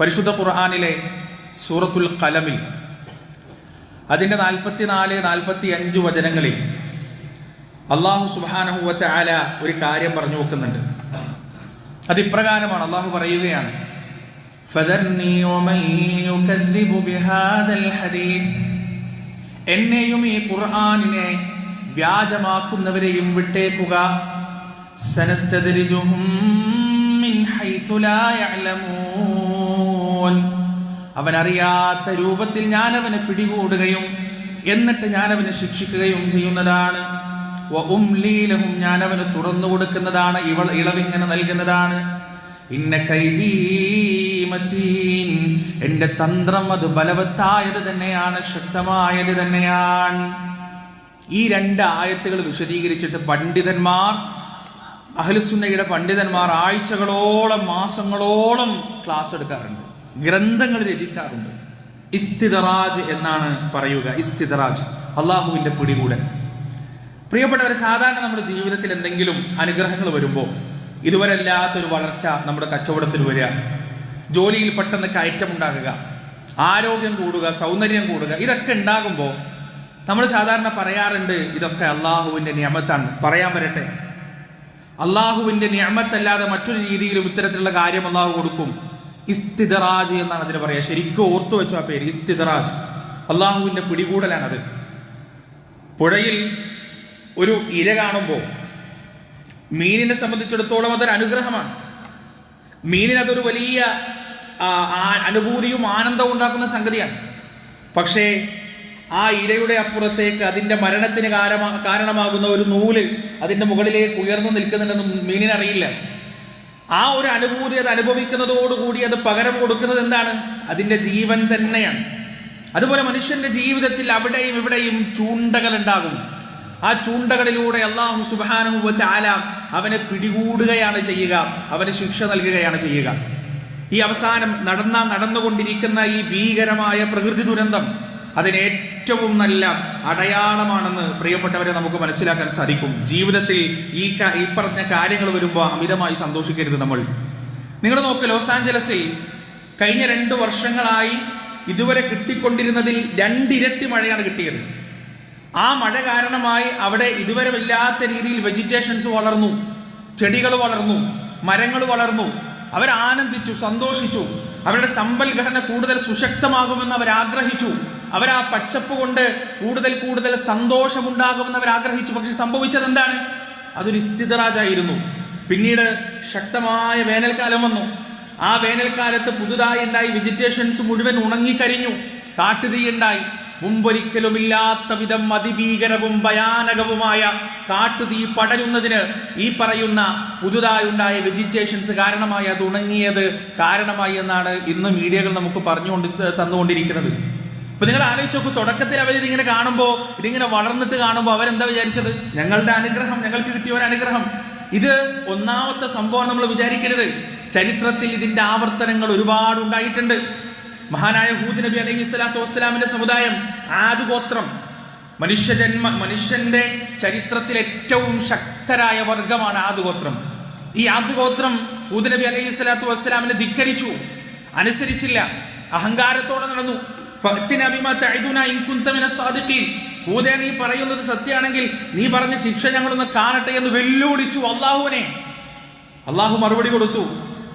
പരിശുദ്ധ ഖുർഹാനിലെ സൂറത്തുൽ കലമിൽ അതിന്റെ നാൽപ്പത്തിനാല് നാൽപ്പത്തി അഞ്ച് വചനങ്ങളിൽ അള്ളാഹു സുബാനഹുവറ്റ ആല ഒരു കാര്യം പറഞ്ഞു വെക്കുന്നുണ്ട്. അത് ഇപ്രകാരമാണ് അള്ളാഹു പറയുകയാണ് എന്നെയും ഈ ഖുർആാനിനെ വ്യാജമാക്കുന്നവരെയും വിട്ടേക്കുക. സനസ്തരിജുഹും അവൻ അറിയാത്ത രൂപത്തിൽ ഞാൻ അവനെ പിടികൂടുകയും എന്നിട്ട് ഞാൻ അവനെ ശിക്ഷിക്കുകയും ചെയ്യുന്നതാണ്. വ ഉംലീലഹും ഞാൻ അവന് തുറന്നു കൊടുക്കുന്നതാണ്. ഇവൾ ഇളവിങ്ങനെ നൽകുന്നതാണ്. ഇന്ന തന്ത്രം അത് ബലവത്തായത് തന്നെയാണ് ശക്തമായത് തന്നെയാണ്. ഈ രണ്ട് ആയത്തുകൾ വിശദീകരിച്ചിട്ട് പണ്ഡിതന്മാർ അഹ്ലുസുന്നയുടെ പണ്ഡിതന്മാർ ആഴ്ചകളോളം മാസങ്ങളോളം ക്ലാസ് എടുക്കാറുണ്ട്. ഗ്രന്ഥങ്ങൾ രചിക്കാറുണ്ട്. ഇസ്തിദറാജ് എന്നാണ് പറയുക. ഇസ്തിദറാജ്. അള്ളാഹുവിന്റെ പിടികൂടൽ പ്രിയപ്പെട്ടവരെ സാധാരണ നമ്മുടെ ജീവിതത്തിൽ എന്തെങ്കിലും അനുഗ്രഹങ്ങൾ വരുമ്പോൾ ഇതുവരെ അല്ലാത്തൊരു വളർച്ച നമ്മുടെ കച്ചവടത്തിൽ വരിക ജോലിയിൽ പെട്ടെന്ന് കയറ്റം ഉണ്ടാകുക ആരോഗ്യം കൂടുക സൗന്ദര്യം കൂടുക ഇതൊക്കെ ഉണ്ടാകുമ്പോൾ നമ്മൾ സാധാരണ പറയാറുണ്ട് ഇതൊക്കെ അള്ളാഹുവിന്റെ നിയമത്താണ്. പറയാൻ വരട്ടെ. അള്ളാഹുവിന്റെ നിയമത്തല്ലാതെ മറ്റൊരു രീതിയിലും ഇത്തരത്തിലുള്ള കാര്യം അള്ളാഹു കൊടുക്കും. ഇസ്തിദറാജ് എന്നാണ് അതിന് പറയുക ശരിക്കും ഓർത്തു വെച്ചു ആ പേര് ഇസ്തിദറാജ്. അള്ളാഹുവിന്റെ പിടികൂടലാണത്. പുഴയിൽ ഒരു ഇര കാണുമ്പോൾ മീനിനെ സംബന്ധിച്ചിടത്തോളം അതൊരു അനുഗ്രഹമാണ്. മീനിനതൊരു വലിയ അനുഭൂതിയും ആനന്ദവും ഉണ്ടാക്കുന്ന സംഗതിയാണ്. പക്ഷേ ആ ഇരയുടെ അപ്പുറത്തേക്ക് അതിന്റെ മരണത്തിന് കാരണമാകുന്ന ഒരു നൂൽ അതിന്റെ മുകളിലേക്ക് ഉയർന്നു നിൽക്കുന്നുണ്ടെന്ന് മീനിനറിയില്ല. ആ ഒരു അനുഭൂതി അത് അനുഭവിക്കുന്നതോടുകൂടി അത് പകരം കൊടുക്കുന്നത് എന്താണ്? അതിന്റെ ജീവൻ തന്നെയാണ്. അതുപോലെ മനുഷ്യന്റെ ജീവിതത്തിൽ അവിടെയും ഇവിടെയും ചൂണ്ടകൾ ഉണ്ടാകും ആ ചൂണ്ടകളിലൂടെ അള്ളാഹു സുബാനുഭവ ചാല അവനെ പിടികൂടുകയാണ് ചെയ്യുക അവന് ശിക്ഷ നൽകുകയാണ് ചെയ്യുക. ഈ അവസാനം നടന്ന നടന്നുകൊണ്ടിരിക്കുന്ന ഈ ഭീകരമായ പ്രകൃതി ദുരന്തം അതിന് ഏറ്റവും നല്ല അടയാളമാണെന്ന് പ്രിയപ്പെട്ടവരെ നമുക്ക് മനസ്സിലാക്കാൻ സാധിക്കും. ജീവിതത്തിൽ ഈ ഈ പറഞ്ഞ കാര്യങ്ങൾ വരുമ്പോൾ അമിതമായി സന്തോഷിക്കരുത് നമ്മൾ. നിങ്ങൾ നോക്ക് ലോസ് ആഞ്ചലസിൽ കഴിഞ്ഞ രണ്ട് വർഷങ്ങളായി ഇതുവരെ കിട്ടിക്കൊണ്ടിരുന്നതിൽ രണ്ടിരട്ടി മഴയാണ് കിട്ടിയത്. ആ മഴ കാരണമായി അവിടെ ഇതുവരെ ഇല്ലാത്ത രീതിയിൽ വെജിറ്റേഷൻസ് വളർന്നു ചെടികൾ വളർന്നു മരങ്ങൾ വളർന്നു. അവർ ആനന്ദിച്ചു സന്തോഷിച്ചു. അവരുടെ സമ്പൽഘടന കൂടുതൽ സുശക്തമാകുമെന്ന് അവർ ആഗ്രഹിച്ചു അവർ ആ പച്ചപ്പ് കൊണ്ട് കൂടുതൽ കൂടുതൽ സന്തോഷമുണ്ടാകുമെന്ന് അവർ ആഗ്രഹിച്ചു പക്ഷെ സംഭവിച്ചത് എന്താണ് അതൊരു സ്ഥിതരാജായിരുന്നു. പിന്നീട് ശക്തമായ വേനൽക്കാലം വന്നു. ആ വേനൽക്കാലത്ത് പുതുതായി ഉണ്ടായി വെജിറ്റേഷൻസ് മുഴുവൻ ഉണങ്ങിക്കരിഞ്ഞു. കാട്ടുതീ ഉണ്ടായി മുമ്പൊരിക്കലുമില്ലാത്ത വിധം അതിഭീകരവും ഭയാനകവുമായ കാട്ടുതീ പടരുന്നതിന് ഈ പറയുന്ന പുതുതായി ഉണ്ടായ വെജിറ്റേഷൻസ് കാരണമായി അത് ഉണങ്ങിയത് കാരണമായി എന്നാണ് ഇന്ന് മീഡിയകൾ നമുക്ക് പറഞ്ഞുകൊണ്ട് തന്നുകൊണ്ടിരിക്കുന്നത്. അപ്പൊ നിങ്ങൾ ആലോചിച്ച് നോക്കൂ തുടക്കത്തിൽ അവർ ഇതിങ്ങനെ കാണുമ്പോൾ ഇതിങ്ങനെ വളർന്നിട്ട് കാണുമ്പോൾ അവരെന്താ വിചാരിച്ചത്? ഞങ്ങളുടെ അനുഗ്രഹം ഞങ്ങൾക്ക് കിട്ടിയ ഒരു അനുഗ്രഹം. ഇത് ഒന്നാമത്തെ സംഭവം നമ്മൾ വിചാരിക്കരുത്. ചരിത്രത്തിൽ ഇതിന്റെ ആവർത്തനങ്ങൾ ഒരുപാട് ഉണ്ടായിട്ടുണ്ട്. മഹാനായ ഹൂദ് നബി അലൈഹി സ്വലാത്തു വസ്സലാമിന്റെ സമുദായം ആദ് ഗോത്രം മനുഷ്യജന്മ മനുഷ്യന്റെ ചരിത്രത്തിൽ ഏറ്റവും ശക്തരായ വർഗമാണ് ആദ് ഗോത്രം. ഈ ആദ് ഗോത്രം ഹൂദ് നബി അലൈഹി സ്വലാത്തു വസ്സലാമിനെ ധിക്കരിച്ചു അനുസരിച്ചില്ല അഹങ്കാരത്തോടെ നടന്നു. നീ പറയുന്നത് സത്യമാണെങ്കിൽ നീ പറഞ്ഞ ശിക്ഷ ഞങ്ങളൊന്ന് കാണട്ടെ എന്ന് വെല്ലുവിളിച്ചു അള്ളാഹുവിനെ. അള്ളാഹു മറുപടി കൊടുത്തു.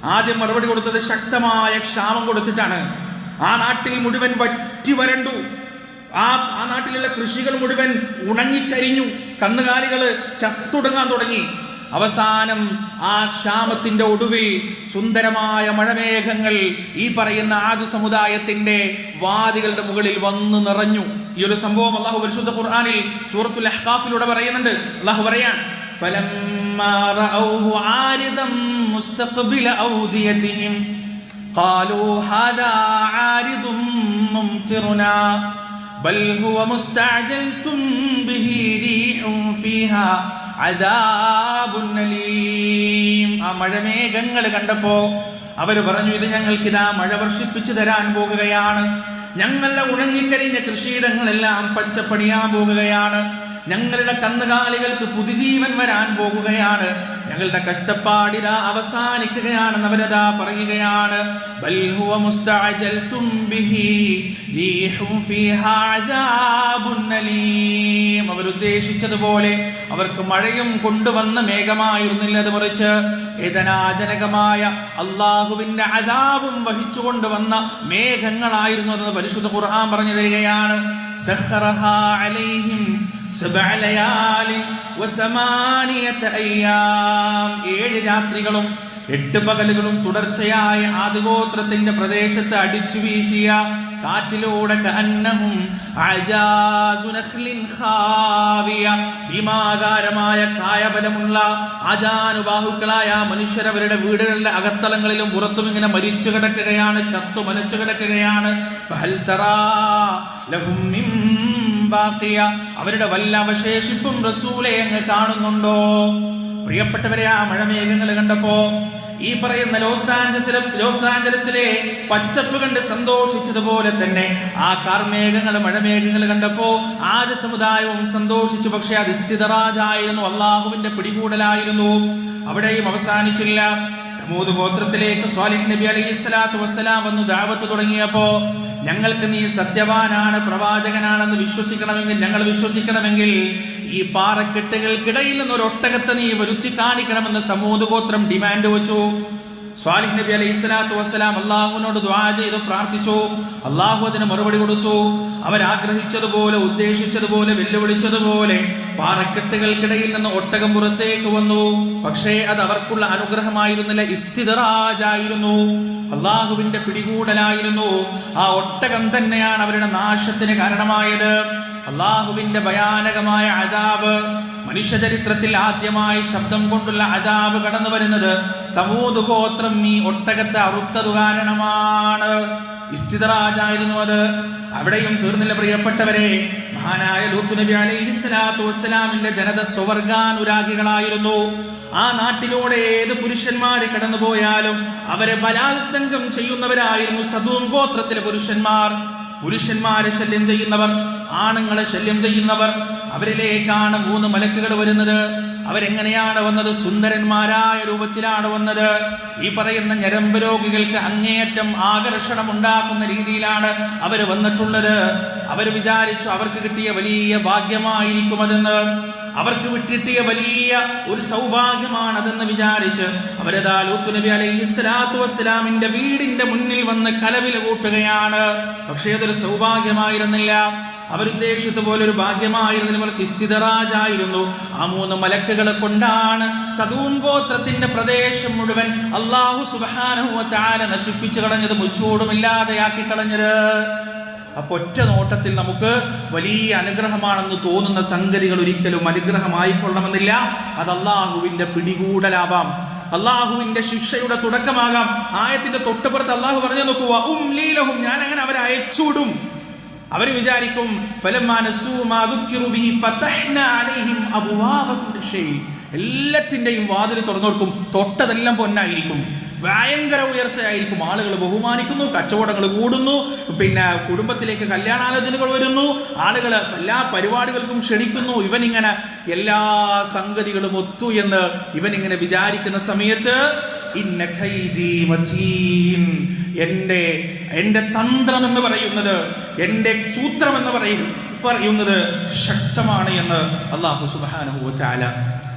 ആദ്യം മറുപടി കൊടുത്തത് ശക്തമായ ക്ഷാമം കൊടുത്തിട്ടാണ്. ആ നാട്ടിൽ മുഴുവൻ വറ്റി വരണ്ടു. ആ ആ നാട്ടിലുള്ള കൃഷികൾ മുഴുവൻ ഉണങ്ങിക്കരിഞ്ഞു. കന്നുകാലികൾ ചത്തുടങ്ങാൻ തുടങ്ങി. അവസാനം ആ ക്ഷാമത്തിന്റെ ഒടുവിൽ സുന്ദരമായ മഴമേഘങ്ങൾ ഈ പറയുന്ന ആദ്യ സമുദായത്തിന്റെ വാദികളുടെ മുകളിൽ വന്നു നിറഞ്ഞു. ഈ ഒരു സംഭവം അള്ളാഹു പരിശുദ്ധ ഖുർആാനിൽ സൂറത്തുൽ അഹ്കാഫിലൂടെ പറയുന്നുണ്ട്. അള്ളാഹു പറയാൻ ബൽ ഹുവ മുസ്തഅജൽതും ബിഹി അദാബുന്നലീം. ആ മഴമേഘങ്ങൾ കണ്ടപ്പോ അവർ പറഞ്ഞു ഇത് ഞങ്ങൾക്ക് ഇതാ മഴ വർഷിപ്പിച്ചു തരാൻ പോകുകയാണ്. ഞങ്ങളുടെ ഉണങ്ങിക്കരിഞ്ഞ കൃഷിയിടങ്ങളെല്ലാം പച്ചപ്പണിയാൻ പോകുകയാണ്. ഞങ്ങളുടെ കന്നുകാലികൾക്ക് പുതുജീവൻ വരാൻ പോകുകയാണ്. ഞങ്ങളുടെ കഷ്ടപ്പാടിതാ അവസാനിക്കുകയാണെന്ന് അവരതാ പറയുകയാണ്. ബൽ ഹുവ മുസ്തഅജൽതും ബിഹി റീഹും ഫീഹാ അദാബുൻ അലീം. അവരുദ്ദേശിച്ചതുപോലെ അവർക്ക് മഴയും കൊണ്ടുവന്ന മേഘമായിരുന്നില്ല അത് മറിച്ച്. വേദനാജനകമായ അള്ളാഹുവിന്റെ അതാവും വഹിച്ചുകൊണ്ട് വന്ന മേഘങ്ങളായിരുന്നു അതെന്ന് പരിശുദ്ധ ഖുർആൻ പറഞ്ഞു തരികയാണ്. സഖറഹാ അലൈഹിം സബ്അ ലയാലിൻ വതമാനിയത അയ്യാം. ഏഴ് രാത്രികളും എട്ട് പകലുകളും തുടർച്ചയായ ആദിഗോത്രത്തിന്റെ പ്രദേശത്ത് അടിച്ചു വീശിയ കാറ്റിലൂടെ ഭീമാകാരമായ കായബലമുള്ള ആജാനുബാഹുക്കളായ മനുഷ്യർ അവരുടെ വീടുകളിലെ അകത്തളങ്ങളിലും പുറത്തും ഇങ്ങനെ മരിച്ചു കിടക്കുകയാണ് ചത്തു മലച്ചു കിടക്കുകയാണ്. അവരുടെ വല്ല അവശേഷിപ്പും റസൂലെ അങ്ങ് കാണുന്നുണ്ടോ? പ്രിയപ്പെട്ടവരെ ആ മഴമേഘങ്ങൾ കണ്ടപ്പോ ഈ പറയുന്ന ലോസ് ആഞ്ചലസിലെ ലോസ് ആഞ്ചലസിലെ പച്ചപ്പ് കണ്ട് സന്തോഷിച്ചതുപോലെ തന്നെ ആ കാർമേഘങ്ങൾ മഴമേഘങ്ങൾ കണ്ടപ്പോ ആര് സമുദായവും സന്തോഷിച്ചു. പക്ഷെ അത് സ്ഥിതറാജായിരുന്നു അള്ളാഹുവിന്റെ പിടികൂടലായിരുന്നു. അവിടെയും അവസാനിച്ചില്ല. സമൂത് ഗോത്രത്തിലേക്ക് സ്വാലിഹ് നബി അലൈഹി സ്വലാത്തു വസ്സലാം വന്നു ദാവത്ത് തുടങ്ങിയപ്പോ ഞങ്ങൾക്ക് നീ സത്യവാനാണ് പ്രവാചകനാണെന്ന് വിശ്വസിക്കണമെങ്കിൽ ഞങ്ങൾ വിശ്വസിക്കണമെങ്കിൽ ഈ പാറക്കെട്ടുകൾക്കിടയിൽ നിന്ന് ഒരു ഒട്ടകത്തെ നീ വരുത്തി കാണിക്കണമെന്ന് തമൂത് ഗോത്രം ഡിമാൻഡ് വെച്ചു. സ്വാലിഹ് നബി അലൈഹി സ്വലാത്തു വസ്സലാം അള്ളാഹുവിനോട് ദ്വാ ചെയ്ത് പ്രാർത്ഥിച്ചു. അള്ളാഹു അതിന് മറുപടി കൊടുത്തു. അവരാഗ്രഹിച്ചതുപോലെ ഉദ്ദേശിച്ചതുപോലെ വെല്ലുവിളിച്ചതുപോലെ പാറക്കെട്ടുകൾക്കിടയിൽ നിന്ന് ഒട്ടകം പുറത്തേക്ക് വന്നു. പക്ഷേ അത് അവർക്കുള്ള അനുഗ്രഹമായിരുന്നില്ല. ഇസ്തിതറാജായിരുന്നു അള്ളാഹുവിന്റെ പിടികൂടലായിരുന്നു. ആ ഒട്ടകം തന്നെയാണ് അവരുടെ നാശത്തിന് കാരണമായത്. അള്ളാഹുവിന്റെ ഭയാനകമായ അതാബ് മനുഷ്യചരിത്രത്തിൽ ആദ്യമായി ശബ്ദം കൊണ്ടുള്ള അതാബ് കടന്നു വരുന്നത് തമൂത് ഗോത്രം നീ ഒട്ടകത്തെ അറുത്തതു കാരണമാണ്. ഇസ്തിതറാജായിരുന്നു അത്. അവിടെയും തീർന്നില്ല പ്രിയപ്പെട്ടവരെ. മഹാനായ ലൂത്ത് നബി അലൈഹി സ്വലാത്തു വസ്സലാമിന്റെ ജനത സ്വവർഗാനുരാഗികളായിരുന്നു ആ നാട്ടിലൂടെ ഏത് പുരുഷന്മാര് കടന്നുപോയാലും അവരെ ബലാത്സംഗം ചെയ്യുന്നവരായിരുന്നു സദൂം ഗോത്രത്തിലെ പുരുഷന്മാർ. പുരുഷന്മാരെ ശല്യം ചെയ്യുന്നവർ ആണുങ്ങളെ ശല്യം ചെയ്യുന്നവർ അവരിലേക്കാണ് മൂന്ന് മലക്കുകൾ വരുന്നത്. അവരെങ്ങനെയാണ് വന്നത്? സുന്ദരന്മാരായ രൂപത്തിലാണ് വന്നത്. ഈ പറയുന്ന ഞരമ്പ് രോഗികൾക്ക് അങ്ങേയറ്റം ആകർഷണം ഉണ്ടാക്കുന്ന രീതിയിലാണ് അവർ വന്നിട്ടുള്ളത്. അവർ വിചാരിച്ചു അവർക്ക് കിട്ടിയ വലിയ ഭാഗ്യമായിരിക്കും അതെന്ന്. അവർക്ക് വിട്ടിട്ടിയ വലിയ ഒരു സൗഭാഗ്യമാണതെന്ന് വിചാരിച്ച് അവരതാ ലൂത്ത് നബി അലൈഹി സ്വലാത്തു വസ്സലാമിന്റെ വീടിന്റെ മുന്നിൽ വന്ന് കലവില കൂട്ടുകയാണ്. പക്ഷേ അതൊരു സൗഭാഗ്യമായിരുന്നില്ല. അവരുദ്ദേശിച്ച പോലെ ഒരു ഭാഗ്യമായിരുന്നു മറിച്ച് ഇസ്തിതറാജായിരുന്നു ആ മൂന്ന് മലക്കുകളെ കൊണ്ടാണ് സദൂൻ ഗോത്രത്തിന്റെ പ്രദേശം മുഴുവൻ അള്ളാഹു സുബാനഹു താര നശിപ്പിച്ചു കളഞ്ഞത് മുച്ചൂടുമില്ലാതെയാക്കി കളഞ്ഞത്. അപ്പൊ ഒറ്റ നോട്ടത്തിൽ നമുക്ക് വലിയ അനുഗ്രഹമാണെന്ന് തോന്നുന്ന സംഗതികൾ ഒരിക്കലും അനുഗ്രഹമായിക്കൊള്ളണമെന്നില്ല. അത് അള്ളാഹുവിന്റെ പിടികൂടലാവാം. അള്ളാഹുവിന്റെ ശിക്ഷയുടെ തുടക്കമാകാം. ആയത്തിന്റെ തൊട്ടുപുറത്ത് അള്ളാഹു പറഞ്ഞു നോക്കുക ഉം ലീലഹും ഞാൻ അങ്ങനെ അവരെ അയച്ചുവിടും. അവർ വിചാരിക്കും അലൈഹിം ഷൈ. എല്ലാറ്റിന്റെയും വാതിൽ തുറന്നു കൊടുക്കും തൊട്ടതെല്ലാം പൊന്നായിരിക്കും. ഭയങ്കര ഉയർച്ചയായിരിക്കും. ആളുകൾ ബഹുമാനിക്കുന്നു കച്ചവടങ്ങൾ കൂടുന്നു പിന്നെ കുടുംബത്തിലേക്ക് കല്യാണാലോചനകൾ വരുന്നു ആളുകൾ എല്ലാ പരിപാടികൾക്കും ക്ഷണിക്കുന്നു. ഇവനിങ്ങനെ എല്ലാ സംഗതികളും ഒത്തു എന്ന് ഇവനിങ്ങനെ വിചാരിക്കുന്ന സമയത്ത്. എന്റെ എന്റെ തന്ത്രം എന്ന് പറയുന്നത് എന്റെ സൂത്രം എന്ന് പറയും. പറയുന്നത് ശക്തമാണ് എന്ന് അള്ളാഹു സുബാനുഭവ ചാല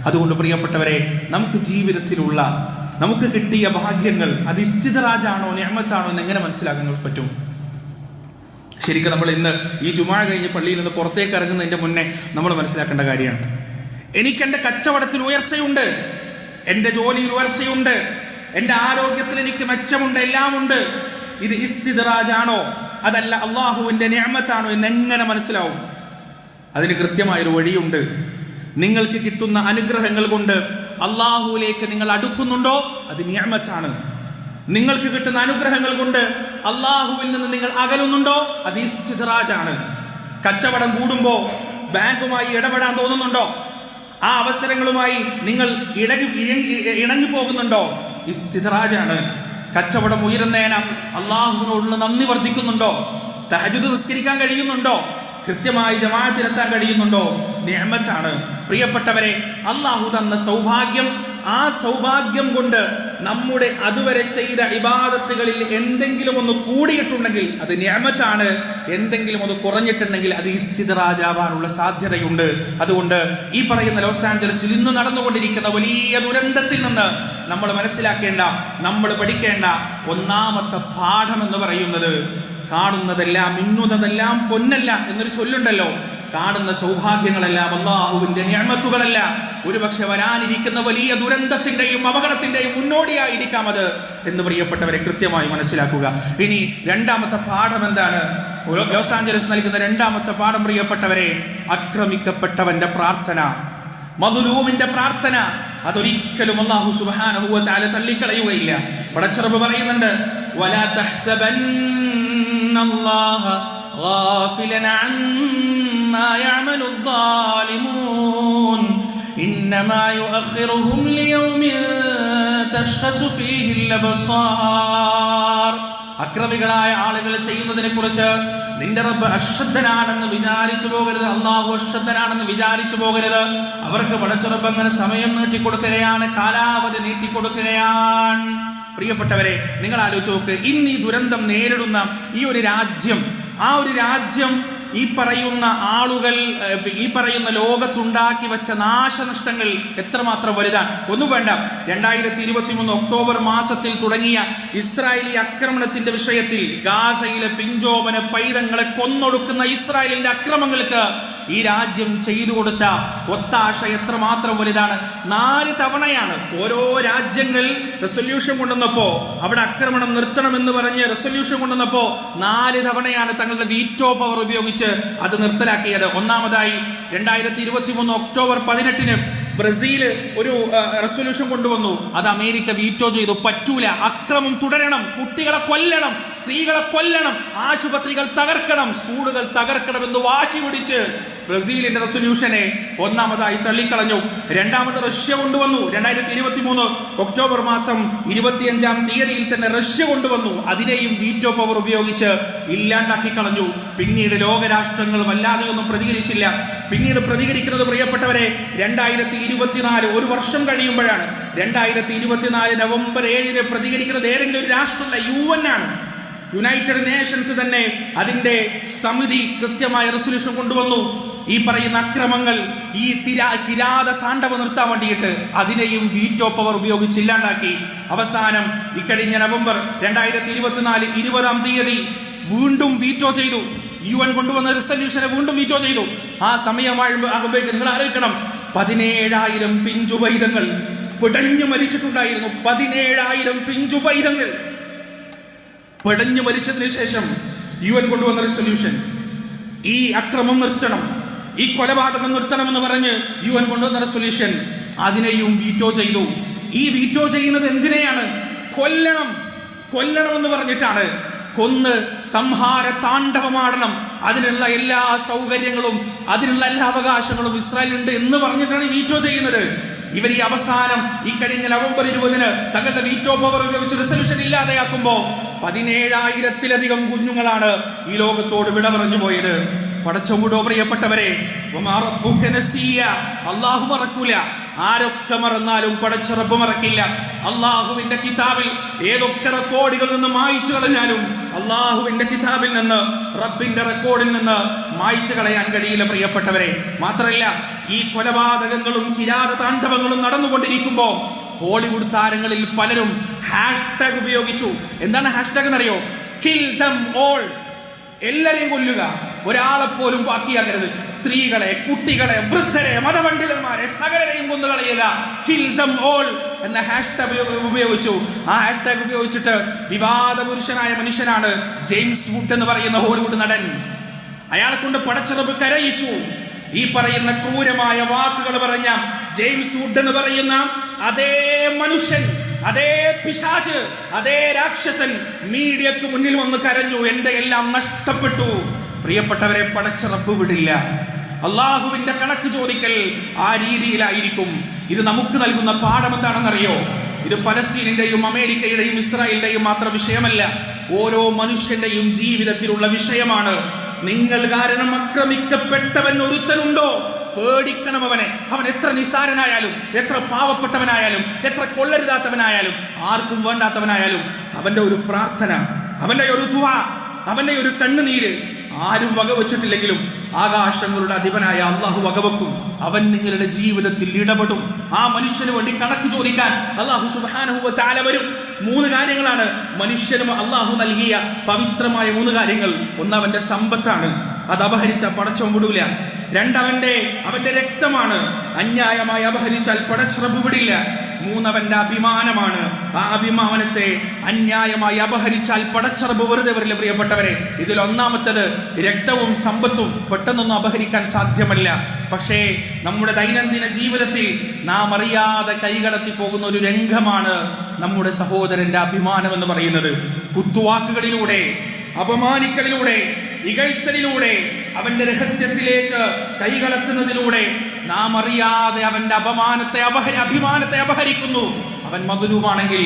അതുകൊണ്ട് പ്രിയപ്പെട്ടവരെ നമുക്ക് ജീവിതത്തിലുള്ള നമുക്ക് കിട്ടിയ ഭാഗ്യങ്ങൾ അത് ഇസ്ഥിതരാജാണോ ഞാമത്താണോ എന്ന് എങ്ങനെ മനസ്സിലാക്കാൻ പറ്റും? ശരിക്കും നമ്മൾ ഇന്ന് ഈ ജുമാ കഴിഞ്ഞ് പള്ളിയിൽ നിന്ന് പുറത്തേക്ക് ഇറങ്ങുന്നതിന്റെ മുന്നേ നമ്മൾ മനസ്സിലാക്കേണ്ട കാര്യമാണ്. എനിക്ക് എന്റെ കച്ചവടത്തിൽ ഉയർച്ചയുണ്ട് എന്റെ ജോലിയിൽ ഉയർച്ചയുണ്ട് എന്റെ ആരോഗ്യത്തിൽ എനിക്ക് മെച്ചമുണ്ട് എല്ലാമുണ്ട്. ഇത് ഇസ്തിദറാജാണോ അതല്ല അള്ളാഹുവിന്റെ ഞാമത്താണോ എന്ന് എങ്ങനെ മനസ്സിലാവും? അതിന് കൃത്യമായൊരു വഴിയുണ്ട്. നിങ്ങൾക്ക് കിട്ടുന്ന അനുഗ്രഹങ്ങൾ കൊണ്ട് അള്ളാഹുവിലേക്ക് നിങ്ങൾ അടുക്കുന്നുണ്ടോ? അത് നിയമത്താണ്. നിങ്ങൾക്ക് കിട്ടുന്ന അനുഗ്രഹങ്ങൾ കൊണ്ട് അള്ളാഹുവിൽ നിന്ന് നിങ്ങൾ അകലുന്നുണ്ടോ? അത് ഇസ്തിറാജാണ് കച്ചവടം കൂടുമ്പോൾ ബാങ്കുമായി ഇടപെടാൻ തോന്നുന്നുണ്ടോ? ആ അവസരങ്ങളുമായി നിങ്ങൾ ഇടകി ഇണങ്ങി പോകുന്നുണ്ടോ? ഇസ്തിറാജാണ് കച്ചവടം ഉയരുന്നേന അള്ളാഹുവിനോടുള്ള നന്ദി വർദ്ധിക്കുന്നുണ്ടോ? തഹജുദ് നിസ്കരിക്കാൻ കഴിയുന്നുണ്ടോ? കൃത്യമായി ജമാഅത്തിലെത്താൻ കഴിയുന്നുണ്ടോ? നിഅമത്താണ്. പ്രിയപ്പെട്ടവരെ അള്ളാഹു തന്ന സൗഭാഗ്യം ആ സൗഭാഗ്യം കൊണ്ട് നമ്മുടെ അതുവരെ ചെയ്ത ഇബാദത്തുകളിൽ എന്തെങ്കിലും ഒന്ന് കൂടിയിട്ടുണ്ടെങ്കിൽ അത് നിയമത്താണ് എന്തെങ്കിലും ഒന്ന് കുറഞ്ഞിട്ടുണ്ടെങ്കിൽ അത് ഇസ്തിദറാജാവാനുള്ള സാധ്യതയുണ്ട്. അതുകൊണ്ട് ഈ പറയുന്ന ലോസ് ആഞ്ചലസിൽ ഇന്ന് നടന്നുകൊണ്ടിരിക്കുന്ന വലിയ ദുരന്തത്തിൽ നിന്ന് നമ്മൾ മനസ്സിലാക്കേണ്ട നമ്മൾ പഠിക്കേണ്ട ഒന്നാമത്തെ പാഠം എന്ന് പറയുന്നത് കാണുന്നതെല്ലാം മിന്നുന്നതെല്ലാം പൊന്നല്ല എന്നൊരു ചൊല്ലുണ്ടല്ലോ. കാണുന്ന സൗഭാഗ്യങ്ങളെല്ലാം അള്ളാഹുവിന്റെ ഞാമത്തുകളല്ല ഒരുപക്ഷെ വരാനിരിക്കുന്ന വലിയ ദുരന്തത്തിന്റെയും അപകടത്തിന്റെയും മുന്നോടിയായിരിക്കാം അത് എന്ന് പ്രിയപ്പെട്ടവരെ കൃത്യമായി മനസ്സിലാക്കുക. ഇനി രണ്ടാമത്തെ പാഠം എന്താണ്? ലോസ് ആഞ്ചലസ് നൽകുന്ന രണ്ടാമത്തെ പാഠം പ്രിയപ്പെട്ടവരെ ആക്രമിക്കപ്പെട്ടവന്റെ പ്രാർത്ഥന. മധുലൂമിന്റെ പ്രാർത്ഥന അതൊരിക്കലും അള്ളാഹു സുബ്ഹാനഹു വ തആല തള്ളിക്കളയുകയില്ല പടച്ചറബ് പറയുന്നുണ്ട് വലാ തഹ്സബന്ന അല്ലാഹ ഗാഫിലൻ അമ്മാ യഅമലു അക്രമികളായ ആളുകൾ ചെയ്യുന്നതിനെ കുറിച്ച് നിന്റെ റബ്ബ് അശ്രദ്ധനാണെന്ന് വിചാരിച്ചു പോകരുത്. അള്ളാഹു അശ്രദ്ധനാണെന്ന് വിചാരിച്ചു പോകരുത്. അവർക്ക് പടച്ചുറപ്പ് അങ്ങനെ സമയം നീട്ടിക്കൊടുക്കുകയാണ് കാലാവധി നീട്ടിക്കൊടുക്കുകയാണ്. പ്രിയപ്പെട്ടവരെ നിങ്ങൾ ആലോചിച്ച് നോക്ക്. ഇന്ന് ഈ ദുരന്തം നേരിടുന്ന ഈ ഒരു രാജ്യം ആ ഒരു രാജ്യം ഈ പറയുന്ന ആളുകൾ ഈ പറയുന്ന ലോകത്തുണ്ടാക്കി വെച്ച നാശനഷ്ടങ്ങൾ എത്രമാത്രം വലുതാണ്? ഒന്നും വേണ്ട. രണ്ടായിരത്തി ഇരുപത്തി മൂന്ന് ഒക്ടോബർ മാസത്തിൽ തുടങ്ങിയ ഇസ്രായേലി ആക്രമണത്തിന്റെ വിഷയത്തിൽ ഗാസയിലെ പിഞ്ചോമന പൈതങ്ങളെ കൊന്നൊടുക്കുന്ന ഇസ്രായേലിന്റെ അക്രമങ്ങൾക്ക് ഈ രാജ്യം ചെയ്തു കൊടുത്ത ഒത്താശ എത്രമാത്രം വലുതാണ്? നാല് തവണയാണ് ഓരോ രാജ്യങ്ങൾ റെസൊല്യൂഷൻ കൊണ്ടുവന്നപ്പോ അവിടെ ആക്രമണം നിർത്തണമെന്ന് പറഞ്ഞ് റെസൊല്യൂഷൻ കൊണ്ടുവന്നപ്പോ നാല് തവണയാണ് തങ്ങളുടെ വീറ്റോ പവർ ഉപയോഗിച്ച് അത് നിർത്തലാക്കിയത്. ഒന്നാമതായി രണ്ടായിരത്തി ഇരുപത്തി മൂന്ന് ഒക്ടോബർ പതിനെട്ടിന് ബ്രസീൽ ഒരു റെസൊല്യൂഷൻ കൊണ്ടുവന്നു. അത് അമേരിക്ക വീറ്റോ ചെയ്തു. പറ്റൂല. അക്രമം തുടരണം. കുട്ടികളെ കൊല്ലണം. സ്ത്രീകളെ കൊല്ലണം. ആശുപത്രികൾ തകർക്കണം. സ്കൂളുകൾ തകർക്കണം എന്ന് വാശി പിടിച്ച് ബ്രസീലിന്റെ റെസൊല്യൂഷനെ ഒന്നാമതായി തള്ളിക്കളഞ്ഞു. രണ്ടാമത് റഷ്യ കൊണ്ടുവന്നു. രണ്ടായിരത്തി ഇരുപത്തി മൂന്ന് ഒക്ടോബർ മാസം ഇരുപത്തിയഞ്ചാം തീയതിയിൽ തന്നെ റഷ്യ കൊണ്ടുവന്നു. അതിനെയും വീറ്റോ പവർ ഉപയോഗിച്ച് ഇല്ലാണ്ടാക്കി കളഞ്ഞു. പിന്നീട് ലോകരാഷ്ട്രങ്ങൾ വല്ലാതെയൊന്നും പ്രതികരിച്ചില്ല. പിന്നീട് പ്രതികരിക്കുന്നത് പ്രിയപ്പെട്ടവരെ രണ്ടായിരത്തി ഇരുപത്തിനാല് ഒരു വർഷം കഴിയുമ്പോഴാണ് രണ്ടായിരത്തി ഇരുപത്തിനാല് നവംബർ ഏഴിന് പ്രതികരിക്കുന്നത് ഏതെങ്കിലും ഒരു രാഷ്ട്രമല്ല യു എൻ ആണ്. യുണൈറ്റഡ് നേഷൻസ് തന്നെ അതിന്റെ സമിതി കൃത്യമായ റെസൊല്യൂഷൻ കൊണ്ടുവന്നു. ഈ പറയുന്ന അക്രമങ്ങൾ ഈ തിരാ കിരാത താണ്ഡവ നിർത്താൻ വേണ്ടിയിട്ട് അതിനെയും വീറ്റോ പവർ ഉപയോഗിച്ച് ഇല്ലാണ്ടാക്കി. അവസാനം ഇക്കഴിഞ്ഞ നവംബർ രണ്ടായിരത്തി ഇരുപത്തിനാല് ഇരുപതാം തീയതി വീണ്ടും വീറ്റോ ചെയ്തു. യു എൻ കൊണ്ടുവന്ന റെസൊല്യൂഷനെ വീണ്ടും വീറ്റോ ചെയ്തു. ആ സമയമാകുമ്പോഴേക്ക് നിങ്ങൾ ആലോചിക്കണം പതിനേഴായിരം പിഞ്ചുപൈതങ്ങൾ പിടഞ്ഞു മരിച്ചിട്ടുണ്ടായിരുന്നു. പതിനേഴായിരം പിഞ്ചുപൈതങ്ങൾ പിടഞ്ഞു മരിച്ചതിന് ശേഷം യു എൻ കൊണ്ടുവന്ന റെസൊല്യൂഷൻ ഈ അക്രമം നിർത്തണം. ഈ കൊലപാതകം നിർത്തണം എന്ന് പറഞ്ഞ് യു എൻ കൊണ്ടുവന്ന റെസൊല്യൂഷൻ അതിനെയും വീറ്റോ ചെയ്തു. ഈ വീറ്റോ ചെയ്യുന്നത് എന്തിനെയാണ്? കൊല്ലണം. കൊല്ലണം എന്ന് പറഞ്ഞിട്ടാണ് കൊന്ന് സംഹാര താണ്ഡവമാടണം. അതിനുള്ള എല്ലാ സൗകര്യങ്ങളും അതിനുള്ള എല്ലാ അവകാശങ്ങളും ഇസ്രായേലുണ്ട് എന്ന് പറഞ്ഞിട്ടാണ് വീറ്റോ ചെയ്യുന്നത്. ഇവർ ഈ അവസാനം ഈ കഴിഞ്ഞ നവംബർ ഇരുപതിന് തങ്ങളുടെ വീറ്റോ പവർ ഉപയോഗിച്ച് റിസൊല്യൂഷൻ ഇല്ലാതെയാക്കുമ്പോൾ പതിനേഴായിരത്തിലധികം കുഞ്ഞുങ്ങളാണ് ഈ ലോകത്തോട് വിട പറഞ്ഞു പോയത്. പടച്ചമുടോ പ്രിയപ്പെട്ടവരെ. അള്ളാഹു മറക്കൂല. ആരൊക്കെ മറന്നാലും പടച്ചറബ് മറക്കില്ല. അള്ളാഹുവിന്റെ കിതാബിൽ ഏതൊക്കെ റെക്കോർഡുകളിൽ നിന്ന് മായിച്ചു കളഞ്ഞാലും അള്ളാഹുവിന്റെ കിതാബിൽ നിന്ന് റബ്ബിന്റെ റെക്കോർഡിൽ നിന്ന് മായിച്ചു കളയാൻ കഴിയില്ല പ്രിയപ്പെട്ടവരെ. മാത്രമല്ല ഈ കൊലപാതകങ്ങളും കിരാത താണ്ഡവങ്ങളും നടന്നുകൊണ്ടിരിക്കുമ്പോ ഹോളിവുഡ് താരങ്ങളിൽ പലരും ഹാഷ്ടാഗ് ഉപയോഗിച്ചു. എന്താണ് ഹാഷ്ടാഗ് എന്നറിയോ? കിൽ ദം ഓൾ എല്ലാരെയും കൊല്ലുക. ഒരാളെ പോലും ബാക്കിയാകരുത്. സ്ത്രീകളെ കുട്ടികളെ വൃദ്ധരെ മതപണ്ഡിതന്മാരെ സകലരെയും കൊന്നു കളയുക. കിൽ ദം ഓൾ എന്ന ഹാഷ്ടാഗ് ഉപയോഗിച്ചു. ആ ഹാഷ്ടാഗ് ഉപയോഗിച്ചിട്ട് വിവാദ പുരുഷനായ മനുഷ്യനാണ് ജെയിംസ് വുഡ് എന്ന് പറയുന്ന ഹോളിവുഡ് നടൻ. അയാളെ കൊണ്ട് പടച്ചിറപ്പ് കരയിച്ചു. ഈ പറയുന്ന ക്രൂരമായ വാക്കുകൾ പറഞ്ഞ ജെയിംസ് വുഡ് എന്ന് പറയുന്ന അതേ മനുഷ്യൻ അതേ പിശാച് അതേ രാക്ഷസൻ മീഡിയക്ക് മുന്നിൽ വന്ന് കരഞ്ഞു. എന്റെ എല്ലാം നഷ്ടപ്പെട്ടു. പ്രിയപ്പെട്ടവരെ പടച്ച റബ്ബ് വിടില്ല. അള്ളാഹുവിന്റെ കണക്ക് ചോദിക്കൽ ആ രീതിയിലായിരിക്കും. ഇത് നമുക്ക് നൽകുന്ന പാഠം എന്താണെന്നറിയോ? ഇത് ഫലസ്തീനിന്റെയും അമേരിക്കയുടെയും ഇസ്രായേലിന്റെയും മാത്രം വിഷയമല്ല. ഓരോ മനുഷ്യന്റെയും ജീവിതത്തിലുള്ള വിഷയമാണ്. നിങ്ങൾ കാരണം ആക്രമിക്കപ്പെട്ടവൻ ഒരുത്തനുണ്ടോ? പേടിക്കണം അവനെ അവൻ എത്ര നിസാരനായാലും എത്ര പാവപ്പെട്ടവനായാലും എത്ര കൊള്ളരുതാത്തവനായാലും ആർക്കും വേണ്ടാത്തവനായാലും അവന്റെ ഒരു പ്രാർത്ഥന അവന്റെ ഒരു തുവ അവന്റെ ഒരു കണ്ണുനീര് ആരും വകവച്ചിട്ടില്ലെങ്കിലും ആകാശങ്ങളുടെ അധിപനായ അള്ളാഹു വകവെക്കും. അവൻ നിങ്ങളുടെ ജീവിതത്തിൽ ഇടപെടും. ആ മനുഷ്യന് വേണ്ടി കണക്ക് ചോദിക്കാൻ അള്ളാഹു സുബാനഹുവ താല വരും. മൂന്ന് കാര്യങ്ങളാണ് മനുഷ്യനും അള്ളാഹു നൽകിയ പവിത്രമായ മൂന്ന് കാര്യങ്ങൾ. ഒന്ന് അവന്റെ സമ്പത്താണ്. അത് അപഹരിച്ച പടച്ചം വിടൂല. രണ്ടവന്റെ അവന്റെ രക്തമാണ്. അന്യായമായി അപഹരിച്ചാൽ പടച്ചിറപ്പ് വിടില്ല. മൂന്നവന്റെ അഭിമാനമാണ്. ആ അഭിമാനത്തെ അന്യായമായി അപഹരിച്ചാൽ പടച്ചറബ് വെറുതെ വരില്ല പ്രിയപ്പെട്ടവരെ. ഇതിൽ ഒന്നാമത്തത് രക്തവും സമ്പത്തും പെട്ടെന്നൊന്നും അപഹരിക്കാൻ സാധ്യമല്ല. പക്ഷേ നമ്മുടെ ദൈനംദിന ജീവിതത്തിൽ നാം അറിയാതെ കൈകടത്തി പോകുന്ന ഒരു രംഗമാണ് നമ്മുടെ സഹോദരന്റെ അഭിമാനം എന്ന് പറയുന്നത്. കുത്തുവാക്കുകളിലൂടെ അപമാനിക്കലിലൂടെ ഇകഴ്ത്തലിലൂടെ അവന്റെ രഹസ്യത്തിലേക്ക് കൈകടത്തുന്നതിലൂടെ നാം അറിയാതെ അവന്റെ അപമാനത്തെ അപഹരി അഭിമാനത്തെ അപഹരിക്കുന്നു. അവൻ മധുരൂപാണെങ്കിൽ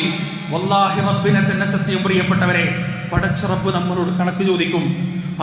വല്ലാഹി റബ്ബിനെ തന്നെ സത്യം പ്രിയപ്പെട്ടവരെ പടച്ച റബ്ബ് നമ്മളോട് കണക്ക് ചോദിക്കും.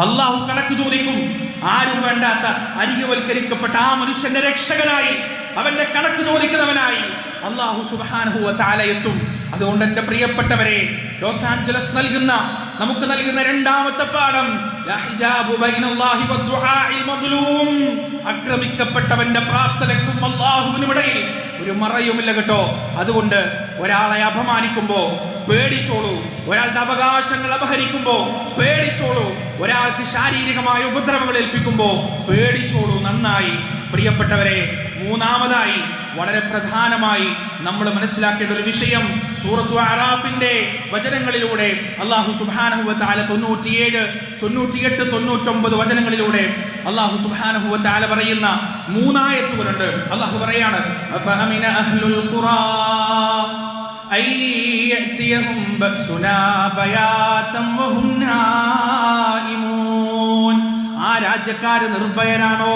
അള്ളാഹു കണക്ക് ചോദിക്കും. ആരും വേണ്ടാത്ത അരികവൽക്കരിക്കപ്പെട്ട ആ മനുഷ്യന്റെ രക്ഷകനായി അവന്റെ കണക്ക് ചോദിക്കുന്നവനായി അള്ളാഹു സുബാനഹുവ എത്തും. അതുകൊണ്ട് എന്റെ പ്രിയപ്പെട്ടവരെ ലോസ് ആഞ്ചലസ് നൽകുന്ന നമുക്ക് നൽകുന്ന രണ്ടാമത്തെ പാഠം അക്രമിക്കപ്പെട്ടവന്റെ ഹിജാബു ബൈനല്ലാഹി വദ്ദുആഇൽ മദ്ലൂം. ആക്രമിക്കപ്പെട്ടവന്റെ പ്രാർത്ഥനയ്ക്കും അള്ളാഹുവിനും ഇടയിൽ ഒരു മറയുമില്ല കേട്ടോ. അതുകൊണ്ട് ഒരാളെ അപമാനിക്കുമ്പോ പേടിച്ചോളൂ. ഒരാളുടെ അവകാശങ്ങൾ അപഹരിക്കുമ്പോ പേടിച്ചോളൂ. ഒരാൾക്ക് ശാരീരികമായ ഉപദ്രവങ്ങൾ ഏൽപ്പിക്കുമ്പോ പേടിച്ചോളൂ. നന്നായി. പ്രിയപ്പെട്ടവരെ മൂന്നാമതായി വളരെ പ്രധാനമായി നമ്മൾ മനസ്സിലാക്കേണ്ട ഒരു വിഷയം സൂറത്തു അറാഫിന്റെ വചനങ്ങളിലൂടെ അള്ളാഹു സുബാനഹുവത്താല തൊണ്ണൂറ്റിയേഴ് തൊണ്ണൂറ്റിയെട്ട് തൊണ്ണൂറ്റൊമ്പത് വചനങ്ങളിലൂടെ അള്ളാഹു സുബാനഹുവത്താല പറയുന്ന മൂന്നായത്തുകളുണ്ട്. അള്ളാഹു പറയാണ് ആ രാജ്യക്കാര് നിർഭയരാണോ?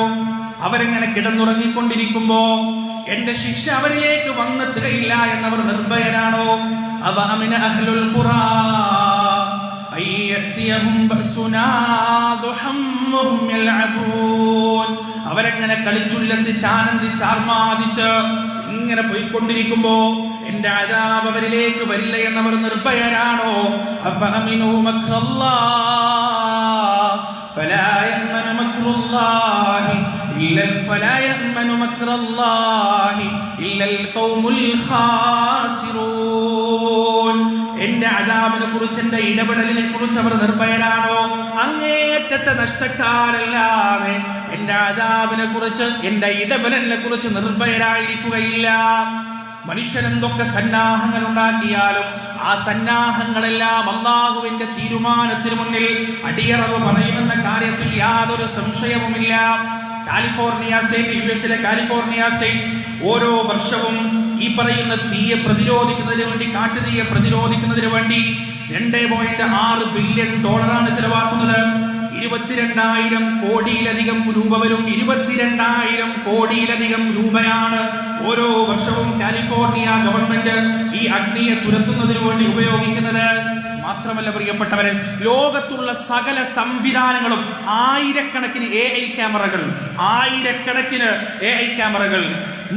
അവരങ്ങനെ കിടന്നുറങ്ങിക്കൊണ്ടിരിക്കുമ്പോ എന്റെ ശിക്ഷ അവരിലേക്ക് വന്നെത്തുകയില്ല എന്നവർ നിർഭയരാണോ? അവ അമിന അഹ്ലുൽ ഖുറാ. അവരങ്ങനെ കളിച്ചുല്ലസിച്ച് ആനന്ദിച്ച് ആർമാദിച്ച് ഇങ്ങനെ പോയിക്കൊണ്ടിരിക്കുമ്പോ എന്റെ അതാബ് അവരിലേക്ക് വരില്ല എന്നവർ നിർഭയരാണോ? ഫലാ യമന മക്രുല്ലാഹി ഇല്ലൽ ഫലാ യഅ്മനു മക്റല്ലാഹി ഇല്ലൽ ഖൗമുൽ ഖാസിറൂൻ. എന്റെ അദാബിനെ കുറിച്ച് എന്റെ ഇടപെടലിനെ കുറിച്ച് അവർ നിർഭയരാണോ? അങ്ങേറ്റത്തെ നഷ്ടക്കാരല്ലാതെ എന്റെ അദാബിനെ കുറിച്ച് എന്റെ ഇടപെടലിനെ കുറിച്ച് നിർഭയരായിരിക്കുകയില്ല. മനുഷ്യൻ എന്തൊക്കെ സന്നാഹങ്ങൾ ഉണ്ടാക്കിയാലും ആ സന്നാഹങ്ങളെല്ലാം അള്ളാഹുവിന്റെ തീരുമാനത്തിന് മുന്നിൽ അടിയറവ് പറയുമെന്ന കാര്യത്തിൽ യാതൊരു സംശയവുമില്ല. കാലിഫോർണിയ സ്റ്റേറ്റ് യു എസിലെ കാലിഫോർണിയ സ്റ്റേറ്റ് ഓരോ വർഷവും ഈ പറയുന്ന തീയെ പ്രതിരോധിക്കുന്നതിന് വേണ്ടി കാട്ടുതീയെ പ്രതിരോധിക്കുന്നതിന് വേണ്ടി രണ്ട് പോയിന്റ് ആറ് ബില്യൺ ഡോളറാണ് ചെലവാക്കുന്നത്. ഇരുപത്തിരണ്ടായിരം കോടിയിലധികം രൂപ വരും. ഇരുപത്തിരണ്ടായിരം കോടിയിലധികം രൂപയാണ് ഓരോ വർഷവും കാലിഫോർണിയ ഗവൺമെന്റ് ഈ അഗ്നിയെ തുരത്തുന്നതിന് വേണ്ടി ഉപയോഗിക്കുന്നത്. മാത്രമല്ല പ്രിയപ്പെട്ടവരെ ലോകത്തുള്ള സകല സംവിധാനങ്ങളും ആയിരക്കണക്കിന് എ ഐ ക്യാമറകൾ ആയിരക്കണക്കിന് എ ഐ ക്യാമറകൾ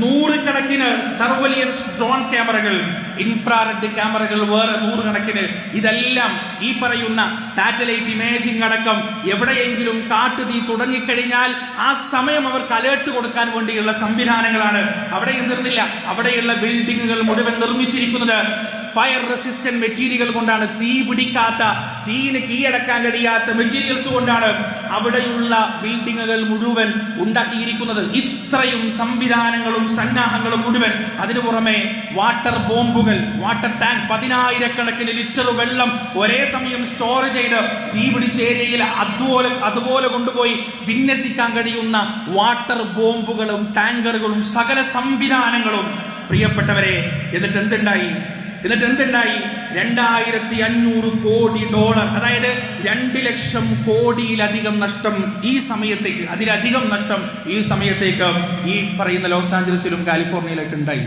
നൂറുകണക്കിന് സർവലിയൻസ് ഡ്രോൺ ക്യാമറകൾ ഇൻഫ്രാറെഡ് ക്യാമറകൾ വേറെ നൂറുകണക്കിന്. ഇതെല്ലാം ഈ പറയുന്ന സാറ്റലൈറ്റ് ഇമേജിംഗ് അടക്കം എവിടെയെങ്കിലും കാട്ടുതീ തുടങ്ങിക്കഴിഞ്ഞാൽ ആ സമയം അവർക്ക് അലേർട്ട് കൊടുക്കാൻ വേണ്ടിയുള്ള സംവിധാനങ്ങളാണ്. അവിടെ എന്തിരുന്നില്ല? അവിടെയുള്ള ബിൽഡിങ്ങുകൾ മുഴുവൻ നിർമ്മിച്ചിരിക്കുന്നത് ഫയർ റെസിസ്റ്റന്റ് മെറ്റീരിയൽ കൊണ്ടാണ് തീ പിടിക്കാത്ത തീന് കീഴടക്കാൻ കഴിയാത്ത മെറ്റീരിയൽസ് കൊണ്ടാണ് അവിടെയുള്ള ബിൽഡിങ്ങുകൾ മുഴുവൻ ഉണ്ടാക്കിയിരിക്കുന്നത്. ഇത്രയും സംവിധാനങ്ങളും സന്നാഹങ്ങളും മുഴുവൻ അതിനു പുറമെ വാട്ടർ ബോംബുകൾ വാട്ടർ ടാങ്ക് പതിനായിരക്കണക്കിന് ലിറ്റർ വെള്ളം ഒരേ സമയം സ്റ്റോർ ചെയ്ത് തീ പിടിച്ച ഏരിയയിൽ അതുപോലെ അതുപോലെ കൊണ്ടുപോയി വിന്യസിക്കാൻ കഴിയുന്ന വാട്ടർ ബോംബുകളും ടാങ്കറുകളും സകല സംവിധാനങ്ങളും. പ്രിയപ്പെട്ടവരെ എന്നിട്ട് എന്തുണ്ടായി? എന്നിട്ട് എന്തുണ്ടായി രണ്ടായിരത്തി അഞ്ഞൂറ് കോടി ഡോളർ അതായത് രണ്ട് ലക്ഷം കോടിയിലധികം നഷ്ടം ഈ സമയത്തേക്ക് അതിലധികം നഷ്ടം ഈ സമയത്തേക്ക് ഈ പറയുന്ന ലോസ് ആഞ്ചലസിലും കാലിഫോർണിയയിലൊക്കെ ഉണ്ടായി.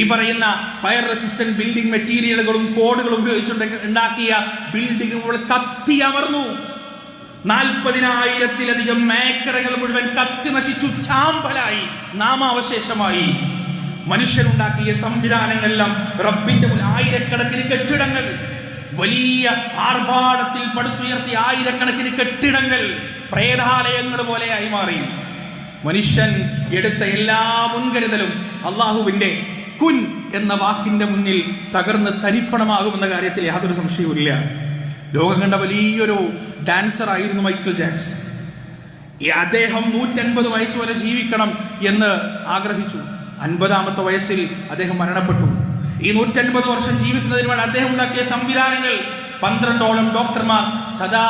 ഈ പറയുന്ന ഫയർ റെസിസ്റ്റന്റ് ബിൽഡിംഗ് മെറ്റീരിയലുകളും കോഡുകളും ഉപയോഗിച്ചുണ്ടെങ്കിൽ ഉണ്ടാക്കിയ ബിൽഡിങ്ങുകൾ കത്തി അമർന്നു. നാൽപ്പതിനായിരത്തിലധികം മേക്കറകൾ മുഴുവൻ കത്തി നശിച്ചു ചാമ്പലായി നാമാവശേഷമായി. മനുഷ്യനുണ്ടാക്കിയ സംവിധാനങ്ങളെല്ലാം റബ്ബിന്റെ ആയിരക്കണക്കിന് കെട്ടിടങ്ങൾ വലിയ ആർഭാടത്തിൽ പടുത്തുയർത്തിയ ആയിരക്കണക്കിന് കെട്ടിടങ്ങൾ പ്രേതാലയങ്ങൾ പോലെയായി മാറി. മനുഷ്യൻ എടുത്ത എല്ലാ മുൻകരുതലും അള്ളാഹുവിന്റെ കുൻ എന്ന വാക്കിന്റെ മുന്നിൽ തകർന്ന് തരിപ്പണമാകുമെന്ന കാര്യത്തിൽ യാതൊരു സംശയവുമില്ല ലോകം കണ്ട വലിയൊരു ഡാൻസർ ആയിരുന്നു മൈക്കിൾ ജാക്സൺ. അദ്ദേഹം നൂറ്റൻപത് വയസ്സ് വരെ ജീവിക്കണം എന്ന് ആഗ്രഹിച്ചു. അൻപതാമത്തെ വയസ്സിൽ അദ്ദേഹം മരണപ്പെട്ടു. ഈ നൂറ്റൻപത് വർഷം ജീവിക്കുന്നതിന് വേണ്ടി അദ്ദേഹം ഉണ്ടാക്കിയ സംവിധാനങ്ങൾ പന്ത്രണ്ടോളം ഡോക്ടർമാർ സദാ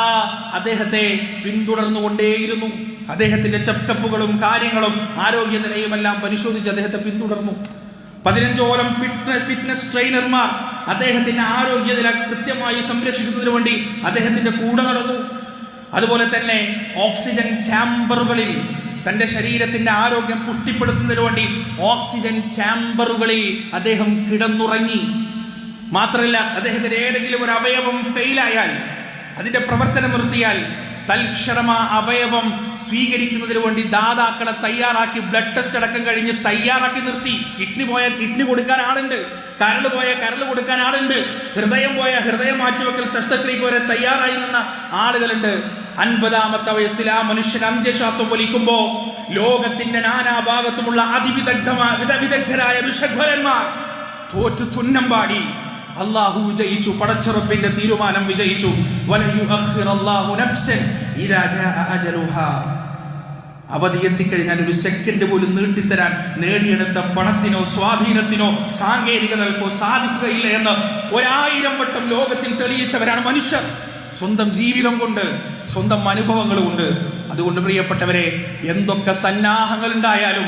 അദ്ദേഹത്തെ പിന്തുടർന്നുകൊണ്ടേയിരുന്നു. അദ്ദേഹത്തിന്റെ ചെക്കപ്പുകളും കാര്യങ്ങളും ആരോഗ്യനിലയും എല്ലാം പരിശോധിച്ച് അദ്ദേഹത്തെ പിന്തുടർന്നു. പതിനഞ്ചോളം ഫിറ്റ്നസ് ഫിറ്റ്നസ് ട്രെയിനർമാർ അദ്ദേഹത്തിന്റെ ആരോഗ്യനില കൃത്യമായി സംരക്ഷിക്കുന്നതിന് വേണ്ടി അദ്ദേഹത്തിന്റെ കൂടെ നടന്നു. അതുപോലെ തന്നെ ഓക്സിജൻ ചാമ്പറുകളിൽ തന്റെ ശരീരത്തിന്റെ ആരോഗ്യം പുഷ്ടിപ്പെടുത്തുന്നതിന് വേണ്ടി ഓക്സിജൻ ചാമ്പറുകളിൽ അദ്ദേഹം കിടന്നുറങ്ങി. മാത്രമല്ല അദ്ദേഹത്തിന്റെ ഏതെങ്കിലും ഒരു അവയവം ഫെയിലായാൽ അതിന്റെ പ്രവർത്തനം നിർത്തിയാൽ തൽക്ഷണമ അവയവം സ്വീകരിക്കുന്നതിന് വേണ്ടി ദാതാക്കളെ തയ്യാറാക്കി ബ്ലഡ് ടെസ്റ്റ് അടക്കം കഴിഞ്ഞ് തയ്യാറാക്കി നിർത്തി. കിഡ്നി പോയാൽ കിഡ്നി കൊടുക്കാൻ ആളുണ്ട്. കരൾ പോയാൽ കരൾ കൊടുക്കാൻ ആളുണ്ട്. ഹൃദയം പോയാൽ ഹൃദയം മാറ്റിവെക്കൽ ശസ്ത്രക്രിയക്ക് വരെ തയ്യാറായി നിന്ന ആളുകളുണ്ട്. അൻപതാമത്തെ വയസ്സിൽ ആ മനുഷ്യൻ അന്ത്യശ്വാസം വലിക്കുമ്പോ ലോകത്തിന്റെ നാനാഭാഗത്തുമുള്ള അതിവിദഗ്ധമായ വിദ- വിദഗ്ധരായ വിഷഘ്വരന്മാർ തോറ്റു തുന്നം പാടി. അള്ളാഹു വിജയിച്ചു പടച്ചുറപ്പിന്റെ തീരുമാനം വിജയിച്ചു. അവധി എത്തിക്കഴിഞ്ഞാൽ ഒരു സെക്കൻഡ് പോലും നീട്ടിത്തരാൻ നേടിയെടുത്ത പണത്തിനോ സ്വാധീനത്തിനോ സാങ്കേതികതകൾക്കോ സാധിക്കുകയില്ല എന്ന് ഒരായിരം വട്ടം ലോകത്തിൽ തെളിയിച്ചവരാണ് മനുഷ്യർ. സ്വന്തം ജീവിതം കൊണ്ട് സ്വന്തം അനുഭവങ്ങൾ കൊണ്ട്. അതുകൊണ്ട് പ്രിയപ്പെട്ടവരെ എന്തൊക്കെ സന്നാഹങ്ങൾ ഉണ്ടായാലും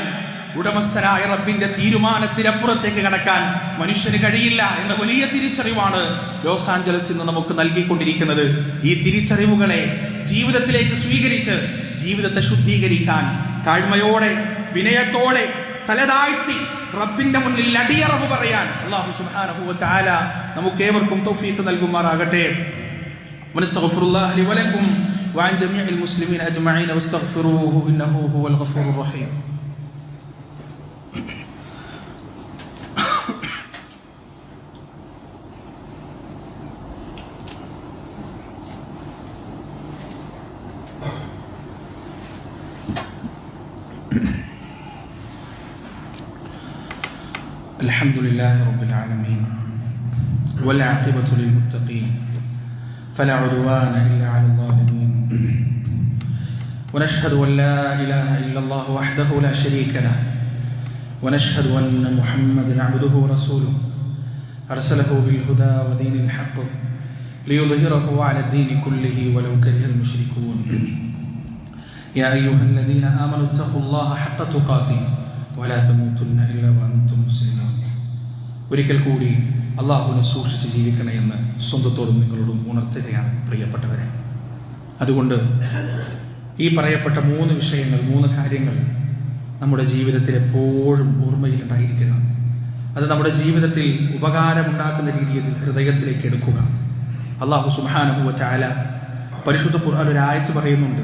ഉടമസ്ഥനായ റബ്ബിന്റെ തീരുമാനത്തിനപ്പുറത്തേക്ക് കടക്കാൻ മനുഷ്യന് കഴിയില്ല എന്ന വലിയ തിരിച്ചറിവാണ് ലോസ് ആഞ്ചലസ് ഇന്ന് നമുക്ക് നൽകിക്കൊണ്ടിരിക്കുന്നത്. ഈ തിരിച്ചറിവുകളെ ജീവിതത്തിലേക്ക് സ്വീകരിച്ച് ജീവിതത്തെ ശുദ്ധീകരിക്കാൻ താഴ്മയോടെ വിനയത്തോടെ തലതാഴ്ത്തി റബ്ബിന്റെ മുന്നിൽ അടിയറവ് പറയാൻ അള്ളാഹു സുബ്ഹാനഹു വ നമുക്കേവർക്കും തൗഫീഖ് നൽകുമാറാകട്ടെ. ونستغفر الله لي ولكم وعن جميع المسلمين أجمعين واستغفروه إنه هو الغفور الرحيم. الحمد لله رب العالمين والعاقبة للمتقين. فلا عدوان إلا على الظالمين. ونشهد أن لا إله إلا الله وحده لا شريك له. ونشهد أن محمدا عبده ورسوله. أرسله بالهدى ودين الحق ليظهره على الدين كله ولو كره المشركون. يا أيها الذين آمنوا اتقوا الله حق تقاته ولا تموتن إلا وأنتم مسلمون. ولك കൂടി അള്ളാഹുവിനെ സൂക്ഷിച്ച് ജീവിക്കണേ എന്ന് സ്വന്തത്തോടും നിങ്ങളോടും ഉണർത്തുകയാണ് പ്രിയപ്പെട്ടവരെ. അതുകൊണ്ട് ഈ പറയപ്പെട്ട മൂന്ന് വിഷയങ്ങൾ മൂന്ന് കാര്യങ്ങൾ നമ്മുടെ ജീവിതത്തിൽ എപ്പോഴും ഓർമ്മയിലുണ്ടായിരിക്കുക അത് നമ്മുടെ ജീവിതത്തിൽ ഉപകാരമുണ്ടാക്കുന്ന രീതിയിൽ ഹൃദയത്തിലേക്ക് എടുക്കുക. അള്ളാഹു സുഹാനഹുവ ചാല പരിശുദ്ധ ഖുർആൻ ഒരു ആയത്ത് പറയുന്നുണ്ട്.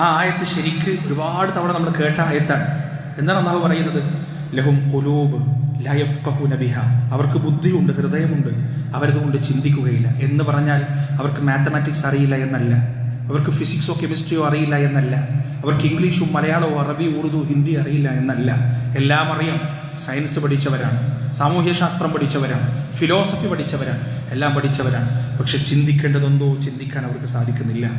ആ ആയത്ത് ശരിക്ക് ഒരുപാട് തവണ നമ്മൾ കേട്ട ആയത്താണ്. എന്താണ് അള്ളാഹു പറയുന്നത്? ലഹും കുലൂബ് ലയഫ്കഹുന ബിഹ. അവർക്ക് ബുദ്ധിയുണ്ട് ഹൃദയമുണ്ട്. അവരതുകൊണ്ട് ചിന്തിക്കുകയില്ല. എന്ന് പറഞ്ഞാൽ അവർക്ക് മാത്തമാറ്റിക്സ് അറിയില്ല എന്നല്ല. അവർക്ക് ഫിസിക്സോ കെമിസ്ട്രിയോ അറിയില്ല എന്നല്ല. അവർക്ക് ഇംഗ്ലീഷും മലയാളമോ അറബി ഉറുദു ഹിന്ദി അറിയില്ല എന്നല്ല. എല്ലാം അറിയാം. സയൻസ് പഠിച്ചവരാണ്. സാമൂഹ്യശാസ്ത്രം പഠിച്ചവരാണ്. ഫിലോസഫി പഠിച്ചവരാണ്. എല്ലാം പഠിച്ചവരാണ്. പക്ഷെ ചിന്തിക്കേണ്ടതെന്തോ ചിന്തിക്കാൻ അവർക്ക് സാധിക്കുന്നില്ല.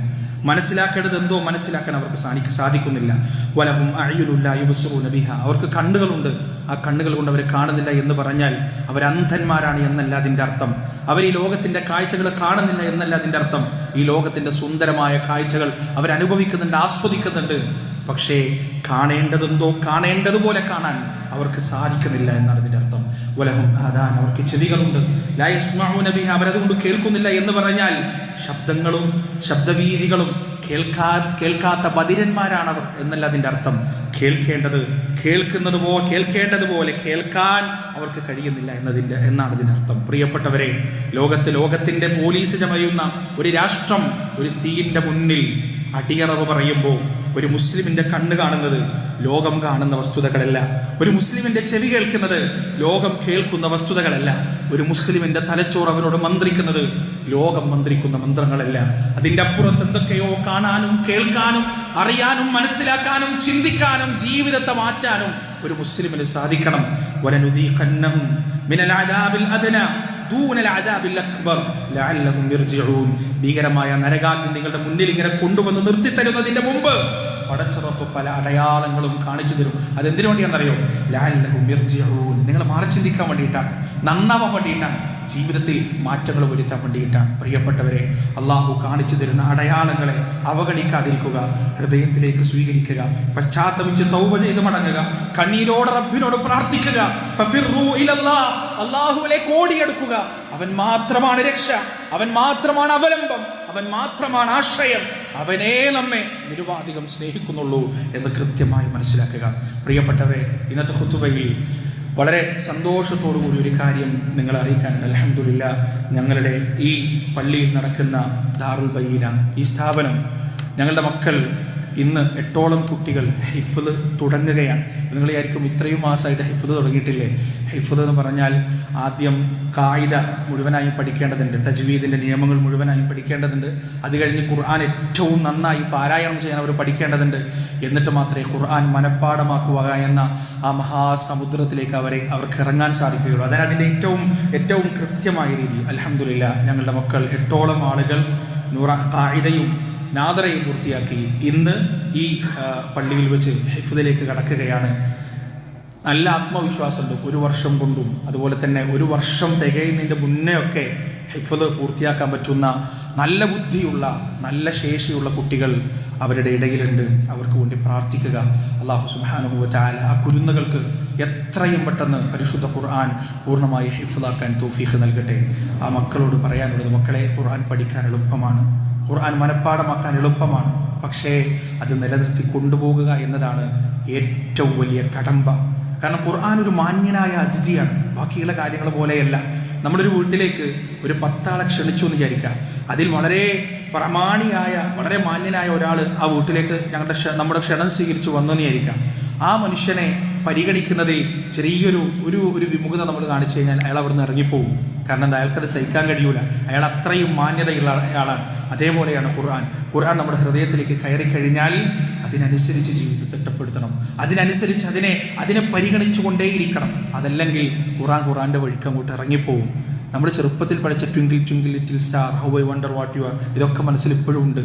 മനസ്സിലാക്കേണ്ടത് എന്തോ മനസ്സിലാക്കാൻ അവർക്ക് സാധിക്കുന്നില്ല. വലഹും അഴിയുരുല്ല യുബസുറു നബിഹ അവർക്ക് കണ്ണുകളുണ്ട്. ആ കണ്ണുകൾ കൊണ്ട് അവരെ കാണുന്നില്ല എന്ന് പറഞ്ഞാൽ അവർ അന്ധന്മാരാണ് എന്നല്ല അതിന്റെ അർത്ഥം. അവർ ഈ ലോകത്തിന്റെ കാഴ്ചകൾ കാണുന്നില്ല എന്നല്ല അതിന്റെ അർത്ഥം. ഈ ലോകത്തിന്റെ സുന്ദരമായ കാഴ്ചകൾ അവരനുഭവിക്കുന്നുണ്ട് ആസ്വദിക്കുന്നുണ്ട്. പക്ഷേ കാണേണ്ടതെന്തോ കാണേണ്ടതുപോലെ കാണാൻ അവർക്ക് സാധിക്കുന്നില്ല എന്നാണ് ഇതിന്റെ അർത്ഥം. വലഹും ആദാൻ അവർക്ക് ചെവികളുണ്ട്. ലായസ്മാഉന ബിഹ അവരതുകൊണ്ട് കേൾക്കുന്നില്ല എന്ന് പറഞ്ഞാൽ ശബ്ദങ്ങളും ശബ്ദവീചികളും കേൾക്കാ കേൾക്കാത്ത ബദിരന്മാരാണവർ എന്നല്ല അതിന്റെ അർത്ഥം. കേൾക്കേണ്ടത് കേൾക്കുന്നത് പോ കേൾക്കേണ്ടത് പോലെ കേൾക്കാൻ അവർക്ക് കഴിയുന്നില്ല എന്നതിന്റെ എന്നാണ് അതിന്റെ അർത്ഥം. പ്രിയപ്പെട്ടവരെ ലോകത്ത് ലോകത്തിന്റെ പോലീസ് ചമയുന്ന ഒരു രാഷ്ട്രം ഒരു തീയിന്റെ മുന്നിൽ അടിയറവ് പറയുമ്പോൾ ഒരു മുസ്ലിമിന്റെ കണ്ണ് കാണുന്നത് ലോകം കാണുന്ന വസ്തുതകളല്ല. ഒരു മുസ്ലിമിന്റെ ചെവി കേൾക്കുന്നത് ലോകം കേൾക്കുന്ന വസ്തുതകളല്ല. ഒരു മുസ്ലിമിന്റെ തലച്ചോറ് അവനോട് മന്ത്രിക്കുന്നത് ലോകം മന്ത്രിക്കുന്ന മന്ത്രങ്ങളല്ല. അതിന്റെ അപ്പുറത്ത് എന്തൊക്കെയോ കാണാനും കേൾക്കാനും അറിയാനും മനസ്സിലാക്കാനും ചിന്തിക്കാനും ജീവിതത്തെ മാറ്റാനും ഒരു മുസ്ലിമിന് സാധിക്കണം. മിനൽ അദ്ന. ഭീകരമായ നരകാഗ്നി നിങ്ങളുടെ മുന്നിൽ ഇങ്ങനെ കൊണ്ടുവന്ന് നിർത്തി തരുന്നതിന്റെ മുമ്പ് പടച്ചറപ്പ് പല അടയാളങ്ങളും കാണിച്ചു തരും. അതെന്തിനു വേണ്ടിയാണെന്നറിയോ? യർജിഊൻ. നിങ്ങൾ മാറി ചിന്തിക്കാൻ വേണ്ടിയിട്ടാണ് നന്നാവാൻ വേണ്ടിയിട്ടാണ്. ജീവിതത്തിൽ മാറ്റങ്ങൾ വരുത്താൻ വേണ്ടിയിട്ടാണ് പ്രിയപ്പെട്ടവരെ അള്ളാഹു കാണിച്ചു തരുന്ന അടയാളങ്ങളെ അവഗണിക്കാതിരിക്കുക ഹൃദയത്തിലേക്ക് സ്വീകരിക്കുക പശ്ചാത്തപിച്ച് തൗപ ചെയ്ത് മടങ്ങുക കണ്ണീരോട് റബ്ബിനോട് പ്രാർത്ഥിക്കുക. കോടിയെടുക്കുക അള്ളാഹുവിലേക്ക് ഓടിയെടുക്കുക അവൻ മാത്രമാണ് രക്ഷ അവൻ മാത്രമാണ് അവലംബം അവൻ മാത്രമാണ് ആശ്രയം. അവനേ നമ്മെ നിരുപാധികം സ്നേഹിക്കുന്നുള്ളൂ എന്ന് കൃത്യമായി മനസ്സിലാക്കുക. പ്രിയപ്പെട്ടവരെ ഇന്നത്തെ ഹുത്തുബയിൽ വളരെ സന്തോഷത്തോടു കൂടി ഒരു കാര്യം നിങ്ങൾ അറിയിക്കാനുണ്ട് അലഹമില്ല ഞങ്ങളുടെ ഈ പള്ളിയിൽ നടക്കുന്ന ദാറുൽ ബയ്യന ഈ സ്ഥാപനം ഞങ്ങളുടെ മക്കൾ ഇന്ന് എട്ടോളം കുട്ടികൾ ഹിഫ്ല് തുടങ്ങുകയാണ്. നിങ്ങൾ വിചാരിക്കും ഇത്രയും മാസമായിട്ട് ഹിഫ്ല് തുടങ്ങിയിട്ടില്ലേ? ഹിഫ്ല് എന്ന് പറഞ്ഞാൽ ആദ്യം കായിക മുഴുവനായും പഠിക്കേണ്ടതുണ്ട് തജ്വീദിന്റെ നിയമങ്ങൾ മുഴുവനായും പഠിക്കേണ്ടതുണ്ട്. അത് കഴിഞ്ഞ് ഖുർആൻ ഏറ്റവും നന്നായി പാരായണം ചെയ്യാൻ അവർ പഠിക്കേണ്ടതുണ്ട്. എന്നിട്ട് മാത്രമേ ഖുർആൻ മനഃപ്പാടമാക്കുക എന്ന ആ മഹാസമുദ്രത്തിലേക്ക് അവരെ അവർക്ക് ഇറങ്ങാൻ സാധിക്കുകയുള്ളൂ. അതായത് അതിന്റെ ഏറ്റവും ഏറ്റവും കൃത്യമായ രീതി. അലഹമില്ല ഞങ്ങളുടെ മക്കൾ എട്ടോളം ആളുകൾ നൂറ കായികയും നാദറയും പൂർത്തിയാക്കി ഇന്ന് ഈ പള്ളിയിൽ വെച്ച് ഹിഫ്ദിലേക്ക് കടക്കുകയാണ്. നല്ല ആത്മവിശ്വാസമുണ്ട്. ഒരു വർഷം കൊണ്ടും അതുപോലെ തന്നെ ഒരു വർഷം തികയുന്നതിന്റെ മുന്നേ ഒക്കെ പൂർത്തിയാക്കാൻ പറ്റുന്ന നല്ല ബുദ്ധിയുള്ള നല്ല ശേഷിയുള്ള കുട്ടികൾ അവരുടെ ഇടയിലുണ്ട്. അവർക്ക് വേണ്ടി പ്രാർത്ഥിക്കുക. അള്ളാഹു സുബാനുഭവ ചാല ആ കുരുന്നുകൾക്ക് എത്രയും പെട്ടെന്ന് പരിശുദ്ധ ഖുർആൻ പൂർണമായി ഹിഫുദാക്കാൻ തോഫീഖ് നൽകട്ടെ. ആ മക്കളോട് പറയാനുള്ളത് മക്കളെ ഖുർആൻ പഠിക്കാൻ എളുപ്പമാണ്. ഖുർആൻ മനഃപ്പാടമാക്കാൻ എളുപ്പമാണ്. പക്ഷേ അത് നിലനിർത്തി കൊണ്ടുപോകുക എന്നതാണ് ഏറ്റവും വലിയ കടമ്പ. കാരണം ഖുർആൻ ഒരു മാന്യനായ അതിഥിയാണ് ബാക്കിയുള്ള കാര്യങ്ങൾ പോലെയല്ല. നമ്മുടെ ഒരു വീട്ടിലേക്ക് ഒരു പത്താളെ ക്ഷണിച്ചു എന്ന് വിചാരിക്കുക. അതിൽ വളരെ പ്രമാണിയായ വളരെ മാന്യനായ ഒരാൾ ആ വീട്ടിലേക്ക് ഞങ്ങളുടെ നമ്മുടെ ക്ഷണം സ്വീകരിച്ചു വന്നു എന്ന് വിചാരിക്കുക. ആ മനുഷ്യനെ പരിഗണിക്കുന്നതിൽ ചെറിയൊരു ഒരു ഒരു വിമുഖത നമ്മൾ കാണിച്ചു കഴിഞ്ഞാൽ അയാൾ അവിടുന്ന് ഇറങ്ങിപ്പോകും. കാരണം എന്താ അയാൾക്കത് സഹിക്കാൻ കഴിയൂല. അയാൾ അത്രയും മാന്യതയുള്ള അയാളാണ് അതേപോലെയാണ് ഖുർആൻ. ഖുർആൻ നമ്മുടെ ഹൃദയത്തിലേക്ക് കയറി കഴിഞ്ഞാൽ അതിനനുസരിച്ച് ജീവിതത്തെ തിട്ടപ്പെടുത്തണം. അതിനനുസരിച്ച് അതിനെ അതിനെ പരിഗണിച്ചു കൊണ്ടേയിരിക്കണം അതല്ലെങ്കിൽ ഖുർആൻ ഖുർആന്റെ വഴിക്ക് അങ്ങോട്ട് ഇറങ്ങിപ്പോവും നമ്മൾ ചെറുപ്പത്തിൽ പഠിച്ച twinkle twinkle little star how I wonder what you are ഇതൊക്കെ മനസ്സിൽ ഇപ്പോഴും ഉണ്ട്.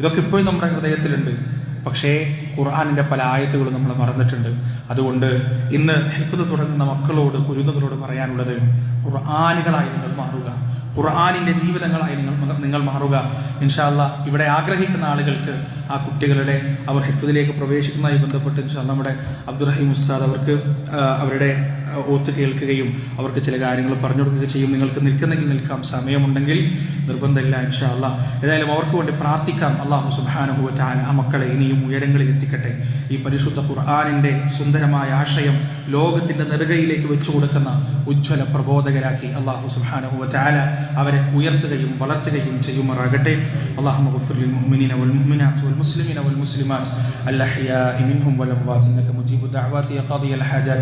ഇതൊക്കെ ഇപ്പോഴും നമ്മുടെ ഹൃദയത്തിലുണ്ട്. പക്ഷേ ഖുർആാനിന്റെ പല ആയത്തുകളും നമ്മൾ മറന്നിട്ടുണ്ട്. അതുകൊണ്ട് ഇന്ന് ഹിഫ്ദ് തുടങ്ങുന്ന മക്കളോട് കുരുന്നുകളോട് പറയാനുള്ളത് ഖുർആാനുകളായി നിങ്ങൾ മാറുക. ഖുർആാനിന്റെ ജീവിതങ്ങളായി നിങ്ങൾ നിങ്ങൾ മാറുക. ഇൻഷാല്ല ഇവിടെ ആഗ്രഹിക്കുന്ന ആളുകൾക്ക് ആ കുട്ടികളുടെ അവർ ഹിഫ്ദിലേക്ക് പ്രവേശിക്കുന്നതായി ബന്ധപ്പെട്ട് ഇൻഷാ നമ്മുടെ അബ്ദുറഹീം ഉസ്താദ് അവർക്ക് അവരുടെ ഓത്ത് കേൾക്കുകയും അവർക്ക് ചില കാര്യങ്ങൾ പറഞ്ഞു കൊടുക്കുകയും ചെയ്യും. നിങ്ങൾക്ക് നിൽക്കുന്നെങ്കിൽ നിൽക്കാം. സമയമുണ്ടെങ്കിൽ നിർബന്ധമില്ല ഇൻഷാ അല്ലാ ഏതായാലും അവർക്ക് വേണ്ടി പ്രാർത്ഥിക്കാം. അള്ളാഹു സുബാനുഹുവ ചാൻ ആ മക്കളെ ഇനിയും ഉയരങ്ങളിൽ എത്തിക്കട്ടെ. ഈ പരിശുദ്ധ ഖുർആാനിന്റെ സുന്ദരമായ ആശയം ലോകത്തിന്റെ നെറുകയിലേക്ക് വെച്ചു കൊടുക്കുന്ന ഉജ്ജ്വല പ്രബോധകരാക്കി അള്ളാഹു സുബാനുഹുവ ചാല അവരെ ഉയർത്തുകയും വളർത്തുകയും ചെയ്യുമാറാകട്ടെ അള്ളാഹു المؤمنين والمؤمنات والمسلمين والمسلمات الأحياء منهم والأموات إنك مجيب الدعوات يا قاضي الحاجات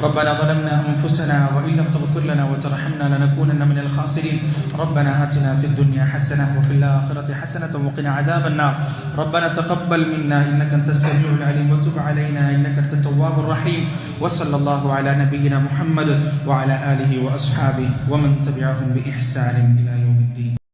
ربنا ظلمنا أنفسنا وإن لم تغفر لنا وترحمنا لنكونن من الخاسرين ربنا آتنا في الدنيا حسنة وفي الآخرة حسنة وقنا عذاب النار ربنا تقبل منا إنك أنت السميع العليم وتب علينا إنك أنت التواب الرحيم وصلى الله على نبينا محمد وعلى آله وأصحابه ومن تبعهم بإحسان إلى يوم الدين.